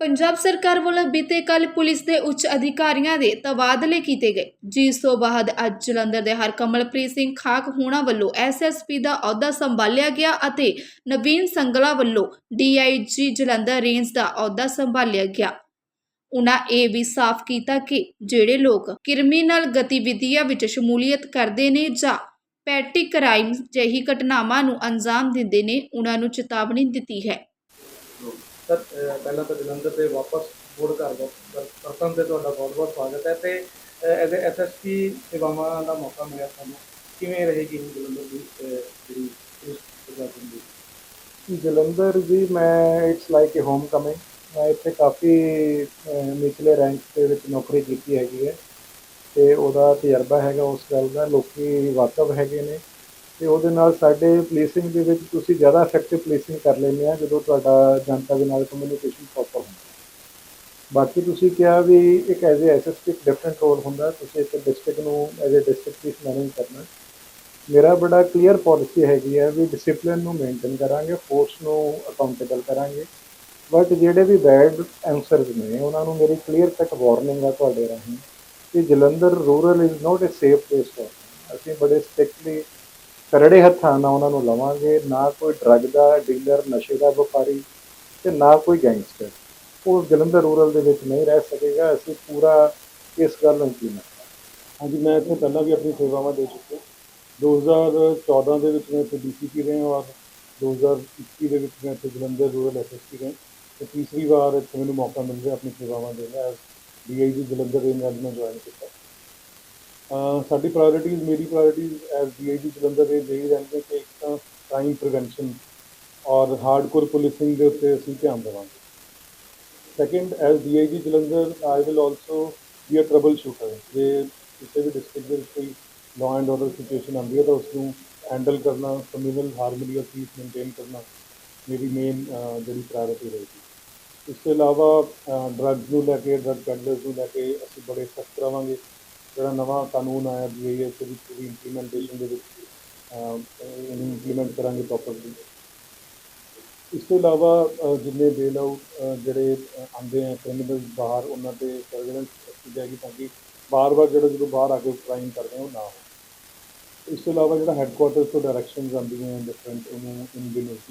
ਪੰਜਾਬ ਸਰਕਾਰ ਵੱਲੋਂ ਬੀਤੇ ਕੱਲ ਪੁਲਿਸ ਦੇ ਉੱਚ ਅਧਿਕਾਰੀਆਂ ਦੇ ਤਬਾਦਲੇ ਕੀਤੇ ਗਏ। ਜਿਸ ਤੋਂ ਬਾਅਦ ਅੱਜ ਜਲੰਧਰ ਦੇ ਹਰਕਮਲਪ੍ਰੀਤ ਸਿੰਘ ਖਾਕ ਹੋਣਾ ਵੱਲੋਂ ਐਸਐਸਪੀ ਦਾ ਅਹੁਦਾ ਸੰਭਾਲਿਆ ਗਿਆ ਅਤੇ ਨਵੀਨ ਸੰਗਲਾ ਵੱਲੋਂ ਡੀਆਈਜੀ ਜਲੰਧਰ ਰੇਂਜ ਦਾ ਅਹੁਦਾ ਸੰਭਾਲਿਆ ਗਿਆ। ਉਨ੍ਹਾਂ ਇਹ ਵੀ ਸਾਫ਼ ਕੀਤਾ ਕਿ ਜਿਹੜੇ ਲੋਕ ਕ੍ਰਿਮੀਨਲ ਗਤੀਵਿਧੀਆਂ ਵਿੱਚ ਸ਼ਮੂਲੀਅਤ ਕਰਦੇ ਨੇ ਜਾਂ ਪੈਟੀ ਕ੍ਰਾਈਮ ਜਿਹੀ ਘਟਨਾਵਾਂ ਨੂੰ ਅੰਜਾਮ ਦਿੰਦੇ ਨੇ ਉਹਨਾਂ ਨੂੰ ਚੇਤਾਵਨੀ ਦਿੱਤੀ ਹੈ। ਸਰ ਪਹਿਲਾਂ ਤਾਂ ਜਲੰਧਰ ਦੇ ਵਾਪਸ ਬੋਰਡ ਘਰ ਦੋ ਪ੍ਰਥਮ ਤੇ ਤੁਹਾਡਾ ਬਹੁਤ ਬਹੁਤ ਸਵਾਗਤ ਹੈ ਤੇ ਐਜ਼ ਐਸਐਸਪੀ ਸੇਵਾਵਾਂ ਦਾ ਮੌਕਾ ਮਿਲਿਆ ਤੁਹਾਨੂੰ ਕਿਵੇਂ ਰਹੇਗੀ ਜਲੰਧਰ ਦੀ ਜਿਹੜੀ ਪੁਲਿਸ ਪ੍ਰਸ਼ਾਸਨ ਦੀ? ਜਲੰਧਰ ਜੀ, ਮੈਂ it's like a home coming ਮੈਂ ਇੱਥੇ ਕਾਫੀ ਨਿਚਲੇ ਰੈਂਕ ਦੇ ਵਿੱਚ ਨੌਕਰੀ ਕੀਤੀ ਹੈਗੀ ਹੈ ਤੇ ਉਹਦਾ ਤਜਰਬਾ ਹੈਗਾ ਉਸ ਗੱਲ ਦਾ। ਲੋਕੀ ਵਾਕਫ ਹੈਗੇ ਨੇ। ਤੇ ਉਹਦੇ ਨਾਲ ਸਾਡੇ ਪੁਲਿਸਿੰਗ ਦੇ ਵਿੱਚ ਤੁਸੀਂ ਜ਼ਿਆਦਾ ਇਫੈਕਟਿਵ ਪੁਲਿਸਿੰਗ ਕਰ ਲੈਂਦੇ ਆ, ਜਦੋਂ ਤੁਹਾਡਾ ਜਨਤਾ ਦੇ ਨਾਲ ਕਮਿਊਨੀਕੇਸ਼ਨ ਪ੍ਰੋਪਰ ਹੁੰਦਾ। ਬਾਕੀ ਤੁਸੀਂ ਕਿਹਾ ਵੀ ਇੱਕ as a SSP different role ਹੁੰਦਾ, ਤੁਸੀਂ ਇੱਕ ਡਿਸਟ੍ਰਿਕਟ ਨੂੰ as a district police manage ਕਰਨਾ। ਮੇਰਾ ਬੜਾ ਕਲੀਅਰ ਪਾਲਿਸੀ ਹੈਗੀ ਹੈ ਵੀ ਡਿਸਪਲਿਨ ਨੂੰ ਮੇਨਟੇਨ ਕਰਾਂਗੇ ਫੋਰਸ ਨੂੰ ਅਕਾਊਂਟੇਬਲ ਕਰਾਂਗੇ। ਬਟ ਜਿਹੜੇ ਵੀ ਬੈਡ ਐਂਸਰਸ ਨੇ, ਉਹਨਾਂ ਨੂੰ ਮੇਰੀ ਕਲੀਅਰ ਕੱਟ ਵਾਰਨਿੰਗ ਆ ਤੁਹਾਡੇ ਰਾਹੀਂ ਕਿ Jalandhar rural is not a safe place for ਅਸੀਂ ਬੜੇ ਸਟ੍ਰਿਕਟਲੀ ਕਰੜੇ ਹੱਥਾਂ ਨਾਲ ਉਹਨਾਂ ਨੂੰ ਲਵਾਂਗੇ, ਨਾ ਕੋਈ ਡਰੱਗ ਦਾ ਡੀਲਰ ਨਸ਼ੇ ਦਾ ਵਪਾਰੀ ਤੇ ਨਾ ਕੋਈ ਗੈਂਗਸਟਰ ਉਹ ਜਲੰਧਰ ਰੂਰਲ ਦੇ ਵਿੱਚ ਨਹੀਂ ਰਹਿ ਸਕੇਗਾ। ਅਸੀਂ ਪੂਰਾ ਇਸ ਗੱਲ ਨੂੰ ਇੰਪਲੀਮੈਂਟ ਹਾਂਜੀ, ਮੈਂ ਇੱਥੇ ਪਹਿਲਾਂ ਵੀ ਆਪਣੀ ਸੇਵਾਵਾਂ ਦੇ ਚੁੱਕਿਆ। 2014 ਦੇ ਵਿੱਚ ਮੈਂ ਇੱਥੇ ਡੀਸੀਪੀ ਰਿਹਾ ਔਰ 2021 ਦੇ ਵਿੱਚ ਮੈਂ ਇੱਥੇ ਜਲੰਧਰ ਰੂਰਲ ਐਸਐਸਪੀ ਰਿਹਾ ਤੇ ਤੀਸਰੀ ਵਾਰ ਇੱਥੇ ਮੈਨੂੰ ਮੌਕਾ ਮਿਲ ਰਿਹਾ ਆਪਣੀ ਸੇਵਾਵਾਂ ਦੇਣ ਦਾ। ਡੀਆਈਜੀ ਜਲੰਧਰ ਰੇਂਜ ਅੱਜ ਮੈਂ ਜੁਆਇਨ ਕੀਤਾ। ਸਾਡੀ ਪ੍ਰਾਇੋਰਟੀਜ਼ ਮੇਰੀ ਪ੍ਰਾਇੋਰਟੀਜ਼ ਐਜ਼ ਡੀਆਈਜੀ ਜਲੰਧਰ ਦੇ ਇਹ ਰਹਿੰਦੇ ਕਿ ਇੱਕ ਤਾਂ ਕ੍ਰਾਈਮ ਪ੍ਰੀਵੈਂਸ਼ਨ ਔਰ ਹਾਰਡਕੋਰ ਪੁਲਿਸਿੰਗ ਦੇ ਉੱਤੇ ਅਸੀਂ ਧਿਆਨ ਦੇਵਾਂਗੇ। Second as DIG Jalandhar I will also be a trouble shooter ਜੇ ਕਿਸੇ ਵੀ ਡਿਸਟ੍ਰਿਕਟ ਦੇ ਵਿੱਚ ਕੋਈ ਲਾਅ ਐਂਡ ਆਰਡਰ ਸਿਚੁਏਸ਼ਨ ਆਉਂਦੀ ਹੈ ਤਾਂ ਉਸ ਨੂੰ ਹੈਂਡਲ ਕਰਨਾ ਕਮਿਊਨਲ ਹਾਰਮਨੀ ਔਰ ਪੀਸ ਮੇਨਟੇਨ ਕਰਨਾ ਮੇਰੀ ਮੇਨ ਜਿਹੜੀ ਪ੍ਰਾਇੋਰਟੀ ਰਹੇਗੀ। ਇਸ ਤੋਂ ਇਲਾਵਾ ਡਰੱਗਸ ਨੂੰ ਲੈ ਕੇ ਡਰੱਗ ਪੈਡਲਰਸ ਨੂੰ ਲੈ ਕੇ ਅਸੀਂ ਬੜੇ ਸਖਤ ਰਵਾਂਗੇ ਜਿਹੜਾ ਨਵਾਂ ਕਾਨੂੰਨ ਆਇਆ ਬੀਆਈਐਸ ਦੇ ਵਿੱਚ ਵੀ ਇੰਪਲੀਮੈਂਟੇਸ਼ਨ ਦੇ ਵਿੱਚ ਇਹਨੂੰ ਇੰਪਲੀਮੈਂਟ ਕਰਾਂਗੇ ਪ੍ਰੋਪਰਲੀ ਇਸ ਤੋਂ ਇਲਾਵਾ ਜਿੰਨੇ ਬੇਲ ਆਊਟ ਜਿਹੜੇ ਆਉਂਦੇ ਆ ਕ੍ਰਿਮੀਨਲ ਬਾਹਰ, ਉਹਨਾਂ ਤੇ ਸਰਵੇਲੈਂਸ ਕੀਤੀ ਜਾਏਗੀ ਤਾਂ ਕਿ ਬਾਰ-ਬਾਰ ਜਿਹੜਾ ਜਦੋਂ ਬਾਹਰ ਆ ਕੇ ਕ੍ਰਾਈਮ ਕਰਦੇ ਆ ਉਹ ਨਾ ਹੋ ਇਸ ਤੋਂ ਇਲਾਵਾ ਜਿਹੜਾ ਹੈੱਡਕੁਆਟਰਸ ਤੋਂ ਡਾਇਰੈਕਸ਼ਨਸ ਆਉਂਦੀਆਂ ਡਿਫਰੈਂਟ ਉਹਨੂੰ ਇਨ ਬਿਨਸ